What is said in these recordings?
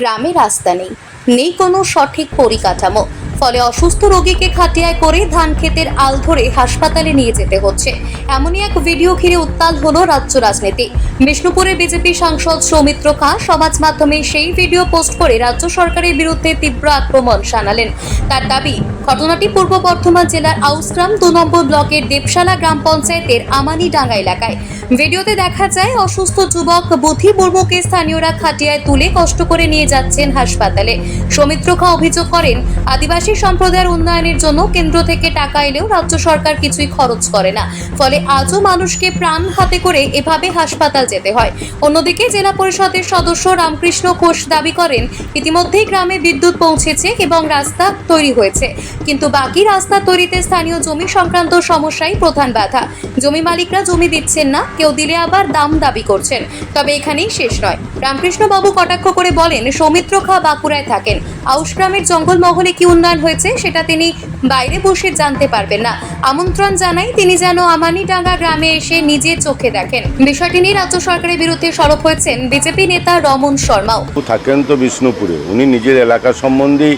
গ্রামে রাস্তা নেই। নেই কোনো সঠিক পরিকাঠামো। ফলে অসুস্থ রোগীকে খাটিয়ায় করে ধান ক্ষেতের আল ধরে হাসপাতালে নিয়ে যেতে হচ্ছে। এমনই এক ভিডিও ঘিরে উত্তাল হলো রাজ্য রাজনীতি। বিষ্ণুপুরে বিজেপি সাংসদ সৌমিত্র খাঁ সমাজ মাধ্যমে সেই ভিডিও পোস্ট করে রাজ্য সরকারের বিরুদ্ধে তীব্র আক্রমণ শানালেন। তার দাবি, ঘটনাটি পূর্ব বর্ধমান জেলার আউসগ্রাম দু নম্বর ব্লকের দেবশালা গ্রাম পঞ্চায়েতের আমানিডাঙ্গা এলাকায়। ভিডিওতে দেখা যায়, অসুস্থ যুবক বুধি মুর্মুকে স্থানীয়রা খাটিয়ায় তুলে কষ্ট করে নিয়ে যাচ্ছেন হাসপাতালে। সৌমিত্র খা অভিযোগ করেন, আদিবাসী সম্প্রদায়ের উন্নয়নের জন্য কেন্দ্র থেকে টাকা এলেও রাজ্য সরকার কিছুই খরচ করে না। ফলে আজও মানুষকে প্রাণ হাতে করে এভাবে হাসপাতাল যেতে হয়। অন্যদিকে জেলা পরিষদের সদস্য রামকৃষ্ণ ঘোষ দাবি করেন, ইতিমধ্যেই গ্রামে বিদ্যুৎ পৌঁছেছে এবং রাস্তা তৈরি হয়েছে। কিন্তু বাকি রাস্তা তৈরিতে স্থানীয় জমি সংক্রান্ত সমস্যাই প্রধান বাধা। জমি মালিকরা জমি দিচ্ছেন না কেউ দিলে আবার দাম দাবি করছেন। তবে এখানেই শেষ নয়। রামকৃষ্ণ বাবু কটাক্ষ করে বলেন, সৌমিত্র খা বাঁকুড়ায় থাকেন। আউশ গ্রামের জঙ্গলমহলে কি উন্নয়ন হয়েছে সেটা তিনি বাইরে বসে জানতে পারবেন না। আমন্ত্রণ জানাই তিনি যেন আমানিডাঙ্গা গ্রামে এসে নিজে চোখে দেখেন। বিষয়টি নিয়ে রাজ্য সরকারের বিরুদ্ধে সরব হয়েছেন বিজেপি নেতা রমন শর্মাও। থাকেন তো বিষ্ণুপুরে। উনি নিজের এলাকা সম্বন্ধেই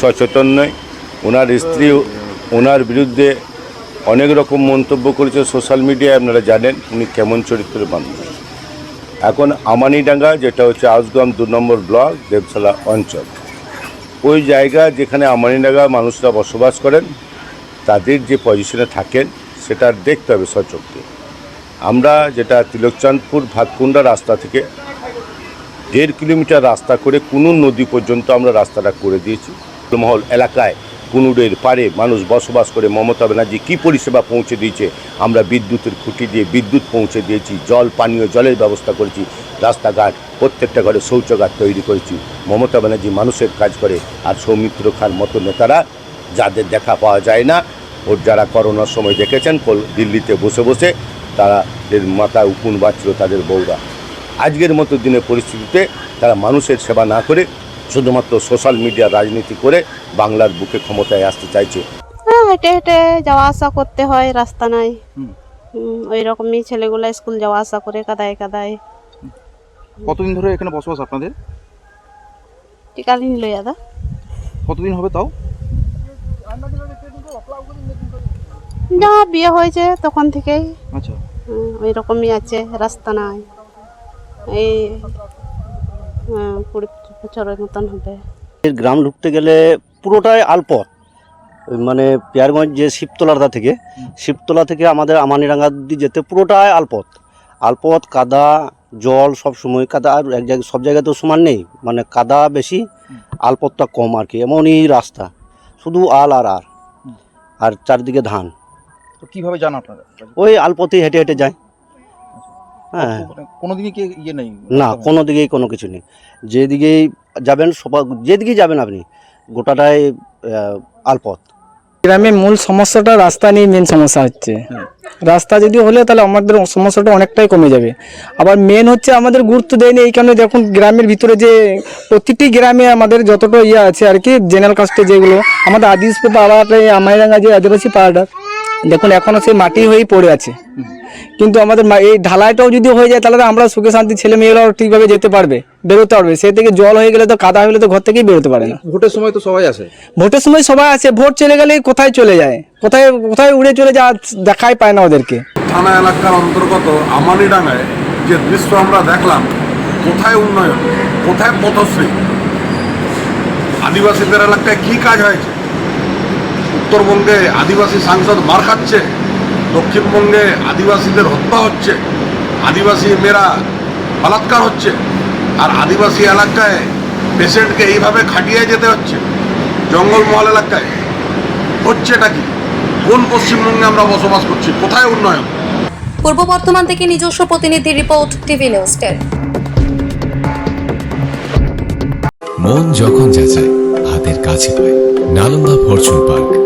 সচেতন নয়। ওনার স্ত্রী ওনার বিরুদ্ধে অনেক রকম মন্তব্য করেছে সোশ্যাল মিডিয়ায়, আপনারা জানেন উনি কেমন চরিত্রের মানুষ এখন আমানিডাঙ্গা, যেটা হচ্ছে আউসগ্রাম দু নম্বর ব্লক, দেবশালা অঞ্চল। ওই জায়গা যেখানে আমানিডাঙ্গা মানুষরা বসবাস করেন, তাদের যে পজিশনে থাকেন, সেটা দেখতে হবে সচক্ষে আমরা যেটা তিলকচাঁদপুর ভাতকুন্ডা রাস্তা থেকে দেড় কিলোমিটার রাস্তা করে কুনুর নদী পর্যন্ত আমরা রাস্তাটা করে দিয়েছি। মহল এলাকায় কুনুরের পারে মানুষ বসবাস করে মমতা ব্যানার্জি কী পরিষেবা পৌঁছে দিয়েছে? আমরা বিদ্যুতের খুঁটি দিয়ে বিদ্যুৎ পৌঁছে দিয়েছি, জল, পানীয়, জলের ব্যবস্থা করেছি, রাস্তাঘাট, প্রত্যেকটা ঘরে শৌচাগার তৈরি করেছি। মমতা ব্যানার্জি মানুষের কাজ করে, আর সৌমিত্র খান মতো নেতারা যাদের দেখা পাওয়া যায় না, ওর যারা করোনার সময় দেখেছেন দিল্লিতে বসে বসে, তারা মাথায় উকুন বাঁচছিল তাদের বউরা। আজকের মতো দিনের পরিস্থিতিতে তারা মানুষের সেবা না করে, শুধুমাত্র সোশ্যাল মিডিয়া রাজনীতি করে বাংলার বুকে ক্ষমতায় আসতে চাইছে। হ্যাঁ হেঁটে হেঁটে যাওয়া আসা করতে হয় রাস্তা নাই। ওই রকমই ছেলেগুলো স্কুল যাওয়া আসা করে কাদায় কাদায়। কতদিন ধরে এখানে বসবাস আপনাদের? টিকা নিল দাদা কতদিন হবে তাও? যা বিয়ে হয়েছে তখন থেকেই। আচ্ছা। ওই রকমই আছে রাস্তা নাই। এই হ্যাঁ, কুড়ি বছরের মতন হবে। গ্রাম ঢুকতে গেলে পুরোটাই আলপথ মানে পেয়ারগঞ্জ যে শিবতলাটা থেকে শিবতলা থেকে আমাদের আমানিরাঙ্গা অব্দি যেতে পুরোটাই আলপথ। আলপথ কাদা জল সব সময় কাদা আর এক জায়গায় সব জায়গায় তো সমান নেই। মানে কাদা বেশি আলপথটা কম আর কি। এমনই রাস্তা। শুধু আল আর আর। আর চারদিকে ধান। তো কীভাবে যান আপনারা? ওই আলপথেই হেঁটে হেঁটে যায় হ্যাঁ। মানে কোনোদিনই কি ইয়ে নেই? না কোনো দিকেই কোনো কিছু নেই। যেদিকেই যাবেন সবার যেদিকেই যাবেন আপনি গোটাটাই আলপথ। গ্রামে মূল সমস্যাটা রাস্তা নিয়ে মেন সমস্যা হচ্ছে। রাস্তা যদি হলে তাহলে আমাদের সমস্যাটা অনেকটাই কমে যাবে। আবার মেন হচ্ছে আমাদের গুরুত্ব দেয়নি এই কারণে দেখুন গ্রামের ভিতরে যে প্রতিটি গ্রামে আমাদের যতটা ইয়ে আছে আর কি জেনারেল কাস্টে যেগুলো আমাদের আদিবাসী পাড়াটাই এই আমাইরাঙ্গা যে আদিবাসী পাড়াটা দেখুন এখনও সেই মাটি হয়েই পড়ে আছে। কিন্তু আমাদের এই ঢালাইটাও যদি হয়ে যায় তাহলে তো আমরা সুখে শান্তি ছেলে মেয়েরাও ঠিকভাবে যেতে পারবে বেরোতে পারবে। সে থেকে জল হয়ে গেলে তো কাদা হয়ে গেলে তো ঘর থেকেই বেরোতে পারে না। ভোটের সময় তো সবাই আসে। ভোটের সময় সবাই আসে ভোট চলে গেলে কোথায় চলে যায়? কোথায় কোথায় উড়ে চলে যায় আর দেখাই পায় না ওদেরকে। থানা এলাকার অন্তর্গত আমানিডাঙ্গায় যে দৃশ্য আমরা দেখলাম কোথায় উন্নয়ন কোথায় পথশ্রী? আদিবাসীদের এলাকায় কি কাজ হয়েছে? উত্তরবঙ্গে আদিবাসী সাংসদ মার খাচ্ছে দক্ষিণবঙ্গে আদিবাসীদের হত্যা হচ্ছে আদিবাসী মেয়েরা বলাৎকার হচ্ছে আর আদিবাসী এলাকায় পেশেন্টকে এইভাবে খাটিয়ে যেতে হচ্ছে জঙ্গলমহল এলাকায়। হচ্ছেটা কি? কোন পশ্চিমবঙ্গে আমরা বসবাস করছি? কোথায় উন্নয়ন? পূর্ব বর্ধমান থেকে নিজস্ব প্রতিনিধি রিপোর্ট টিভি নিউজ টেন। মন যখন যাচায় হাতের কাছে পায়। Nalanda fortune park.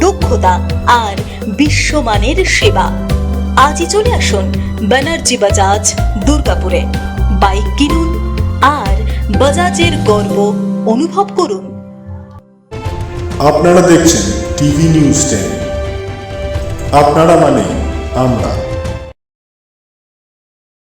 দক্ষতা আর বিশ্বমানের সেবা। আজই চলে আসুন ব্যানার্জি বাজাজ দুর্গাপুরে। বাইক কিনুন আর বাজাজের গর্ব অনুভব করুন। আপনারা দেখছেন টিভি নিউজ টেন। আপনারা মানে আমরা।